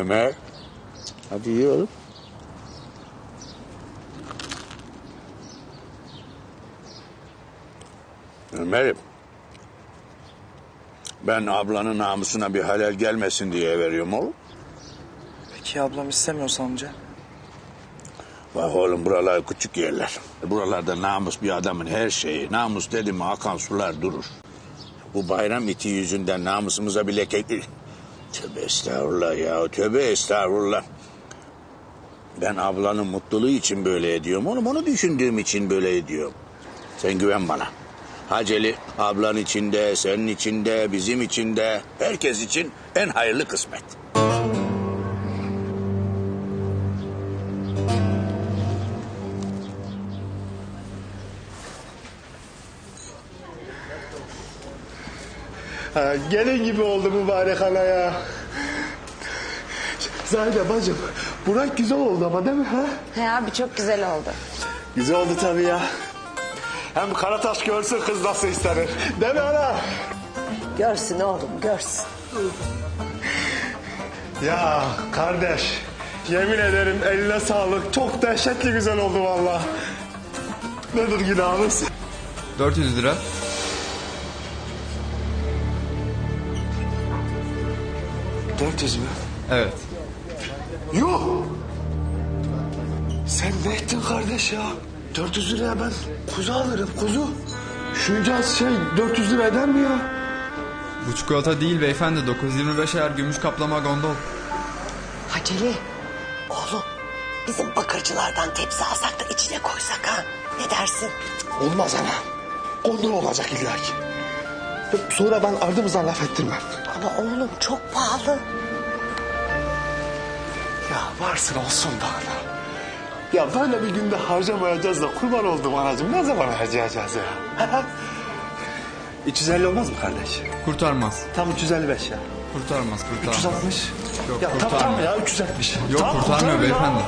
Ömer. Hadi iyi oğlum. Ömer'im. Ben ablanın namusuna bir halel gelmesin diye veriyorum oğlum. Peki ablam istemiyorsa amca? Bak oğlum buralar küçük yerler. Buralarda namus bir adamın her şeyi. Namus dedi mi akan sular durur. Bu bayram iti yüzünden namusumuza bile kekli... Tövbe estağfurullah ya tövbe estağfurullah. Ben ablanın mutluluğu için böyle ediyorum. Oğlum onu düşündüğüm için böyle ediyorum. Sen güven bana. Haceli ablan içinde, senin içinde, bizim içinde, herkes için en hayırlı kısmet. Ha, gelin gibi oldu mübarek ana ya. Zahide bacım, Burak güzel oldu ama değil mi? Ha? He abi çok güzel oldu. Güzel oldu tabii ya. Hem Karataş görsün kız nasıl istenir. Değil mi ana? Görsün oğlum görsün. Ya kardeş, yemin ederim eline sağlık. Çok dehşetli güzel oldu vallahi. Nedir günahımız? 400 lira. Dört yüz mü? Evet. Yuh! Sen ne ettin kardeş ya? 400 liraya ben kuzu alırım kuzu. Şunca şey 400 lira eder mi ya? Bu çikolata değil beyefendi. 925 ayar gümüş kaplama gondol. Haceli. Oğlum bizim bakırcılardan tepsi alsak da içine koysak ha. Ne dersin? Olmaz ana. Ondan olacak illa ki. Sonra ben ardımızdan laf ettirmem. Ama oğlum çok pahalı. Ya varsın olsun da ana. Ya böyle bir günde harcamayacağız da kurban oldum anacığım. Ne zaman harcayacağız ya? 350 olmaz mı kardeş? Kurtarmaz. Tam 355 ya. Kurtarmaz, kurtarmaz. 360. Yok, ya tam kurtarmıyor. tam ya 370. Yok, Tamam, kurtarmıyor ya. beyefendi.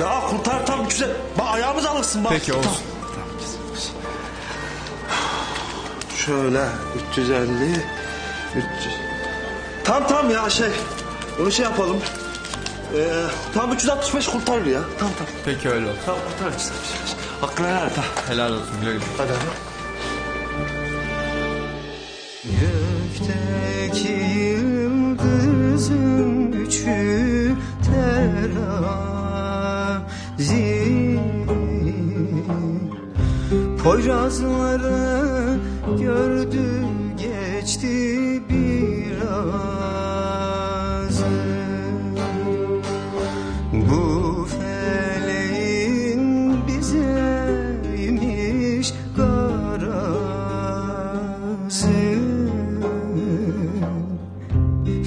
Ya kurtar tam 300. Bak ayağımız alırsın bak. Peki olsun. Şöyle 350 300. Tam tam ya şey. Onu şey yapalım. Ee, tam 365 kurtarır ya. Tam tam. Peki öyle olsun. Tam kurtar 365. Hakkını helal et ha. Helal olsun güle güle. Hadi hadi. Gökteki yıldızın üçü terazi Poyrazları gördü geçti biraz. Bu feleğin bizeymiş garazı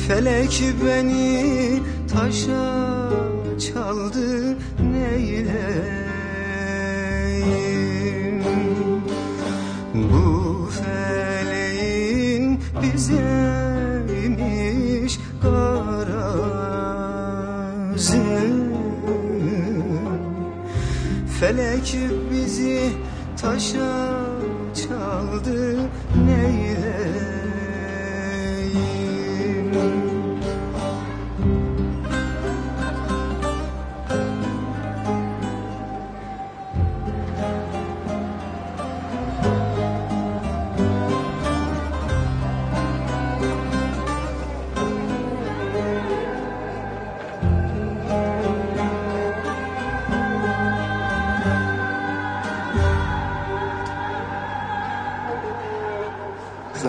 Felek beni taşa çaldı neyleyim Bu feleğin bizeymiş garazı Felek bizi taşa çaldı neyleyim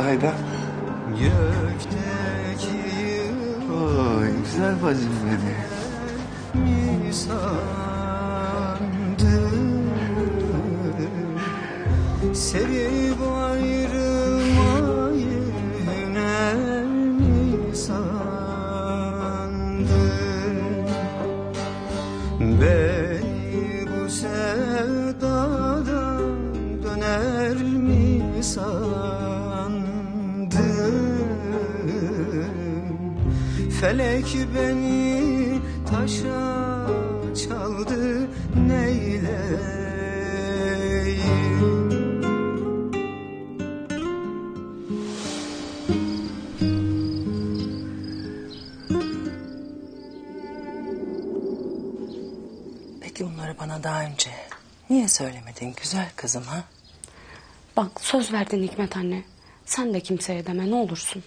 Zahide. Gökteki Oy güzel bacım beni. yıldız sandı Sevip ayrılmayı ne mi sandı Beni bu sevdadan döner mi sandın Felek beni taşa çaldı neyleyim Peki bunları bana daha önce niye söylemedin güzel kızım ha? Bak söz verdin Hikmet anne. Sen de kimseye deme ne olursun.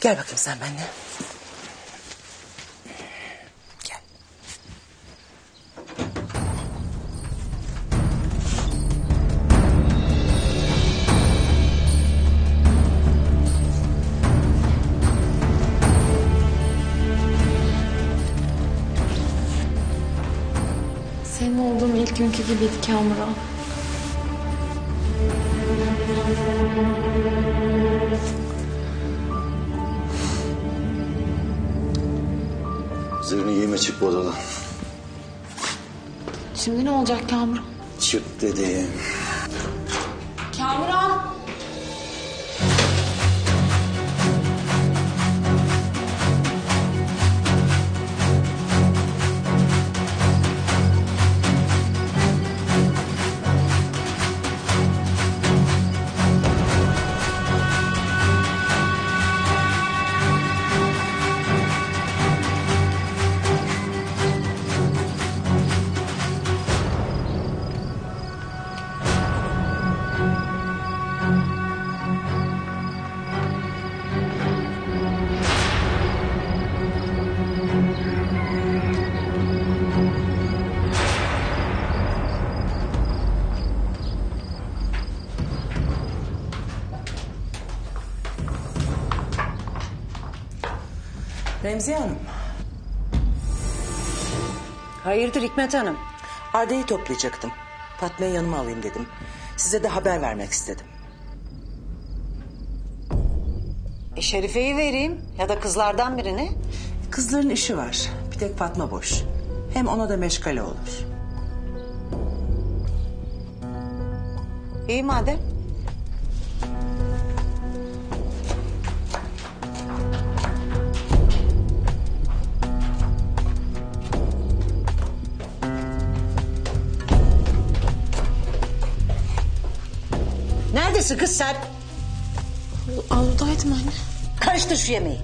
Gel bakayım sen benimle. Gel. Senin olduğum ilk günkü gibiydi Kamuran. Zırhını giyme çık bu odadan. Şimdi ne olacak Kamuran? Çık dedim. Remziye Hanım. Hayırdır Hikmet Hanım? Arda'yı toplayacaktım. Fatma'yı yanıma alayım dedim. Size de haber vermek istedim. E, Şerife'yi vereyim ya da kızlardan birini. Kızların işi var. Bir tek Fatma boş. Hem ona da meşgale olur. İyi madem. Neredesin kız sen? Avludaydım anne. Karıştır şu yemeği.